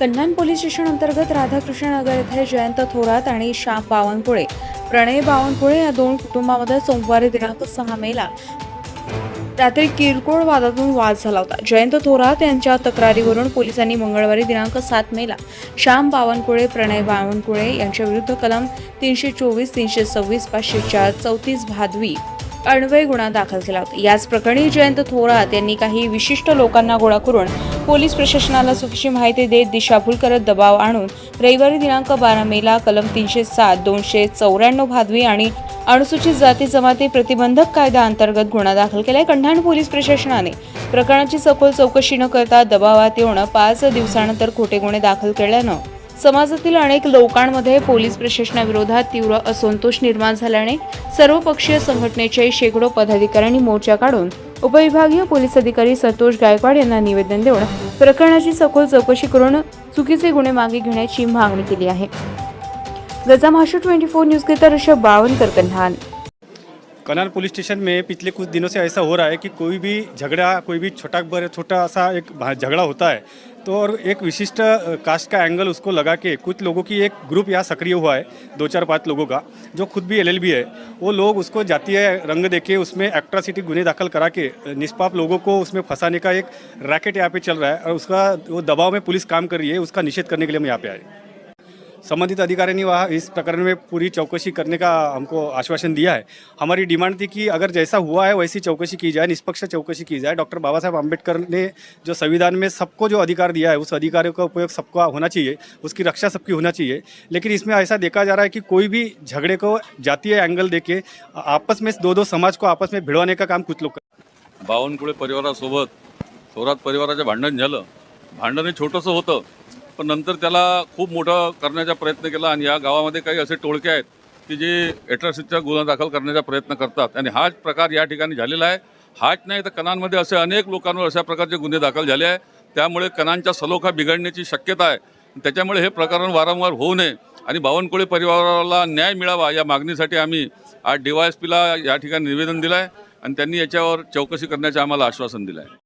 Kanhan police station अंतर्गत राधाकृष्ण नगर येथे जयंत थोरात आणि श्याम बावनकुळे प्रणय बावनकुळे या दोन कुटुंबामध्ये सोमवारी दिनांक सहा मेला रात्री किरकोळ वादातून वाद झाला होता. जयंत थोरात यांच्या तक्रारीवरून पोलिसांनी मंगळवारी दिनांक सात मेला श्याम बावनकुळे प्रणय बावनकुळे यांच्या विरुद्ध कलम तीनशे चोवीस तीनशे सव्वीस पाचशे चार चौतीस भादवी अन्वय गुन्हा दाखल केला होता. याच प्रकरणी जयंत थोरात यांनी काही विशिष्ट लोकांना गोळा करून पोलीस प्रशासनाला चुकीची माहिती देत दिशाभूल करत दबाव आणून रविवारी दिनांक बारा मेला कलम तीनशे सात दोनशे चौऱ्याण्णव भादवी आणि अनुसूचित जाती जमाती प्रतिबंधक कायदा अंतर्गत गुन्हा दाखल केलाय. कंढाण पोलीस प्रशासनाने प्रकरणाची सखोल चौकशी न करता दबावात येऊन पाच दिवसानंतर खोटे गुन्हे दाखल केल्यानं समाजातील अनेक लोकांमध्ये पोलीस प्रशासनाविरोधात तीव्र असंतोष निर्माण झाल्याने सर्वपक्षीय संघटनेचे शेकडो पदाधिकाऱ्यांनी मोर्चा काढून उपविभागीय पोलीस अधिकारी संतोष गायकवाड यांना निवेदन देऊन प्रकरणाची सखोल चौकशी करून चुकीचे गुन्हे मागे घेण्याची मागणी केली आहे. गजा महाराष्ट्र ट्वेंटी फोर न्यूज के ऋषभ बावनकर कन्हान. कनाल पुलिस स्टेशन में पिछले कुछ दिनों से ऐसा हो रहा है कि कोई भी झगड़ा, कोई भी छोटा बर छोटा सा एक झगड़ा होता है तो और एक विशिष्ट कास्ट का एंगल उसको लगा के कुछ लोगों की एक ग्रुप यहाँ सक्रिय हुआ है, दो चार पाँच लोगों का, जो खुद भी एलएलबी है, वो लोग उसको जातीय रंग देके उसमें एक्ट्रासिटी गुने दाखिल करा के निष्पाप लोगों को उसमें फंसाने का एक रैकेट यहाँ पे चल रहा है, और उसका, वो दबाव में पुलिस काम कर रही है, उसका निषेध करने के लिए हम यहाँ पे आए संबंधित अधिकारी ने वहाँ इस प्रकरण में पूरी चौकसी करने का हमको आश्वासन दिया है। हमारी डिमांड थी कि अगर जैसा हुआ है वैसी चौकसी की जाए निष्पक्ष चौकसी की जाए। डॉक्टर बाबा साहब आम्बेडकर ने जो संविधान में सबको जो अधिकार दिया है उस अधिकारों का उपयोग सबका होना चाहिए उसकी रक्षा सबकी होना चाहिए। लेकिन इसमें ऐसा देखा जा रहा है कि कोई भी झगड़े को जातीय एंगल देके आपस में दो दो समाज को आपस में भिड़वाने का काम कुछ लोग कर बावनकुळे परिवारासोबत थोरात परिवाराचं भांडण झालं. भांडण हे छोटंसं होतं. पण नंतर त्याला खूप मोठं करण्याचा प्रयत्न केला आणि या गावामध्ये काही असे टोळके आहेत की जे ॲट्रॉसिटीचा गुन्हा दाखल करण्याचा प्रयत्न करतात. आणि हाच प्रकार या ठिकाणी झालेला आहे. हाच नाही तर कणांमध्ये असे अनेक लोकांवर अशा प्रकारचे गुन्हे दाखल झाले आहे. त्यामुळे कणांचा सलोखा बिघडण्याची शक्यता आहे. त्याच्यामुळे हे प्रकरण वारंवार होऊ नये आणि बावनकुळे परिवाराला न्याय मिळावा या मागणीसाठी आम्ही आज डी वाय एस पीला या ठिकाणी निवेदन दिलं आहे आणि त्यांनी याच्यावर चौकशी करण्याचं आम्हाला आश्वासन दिलं आहे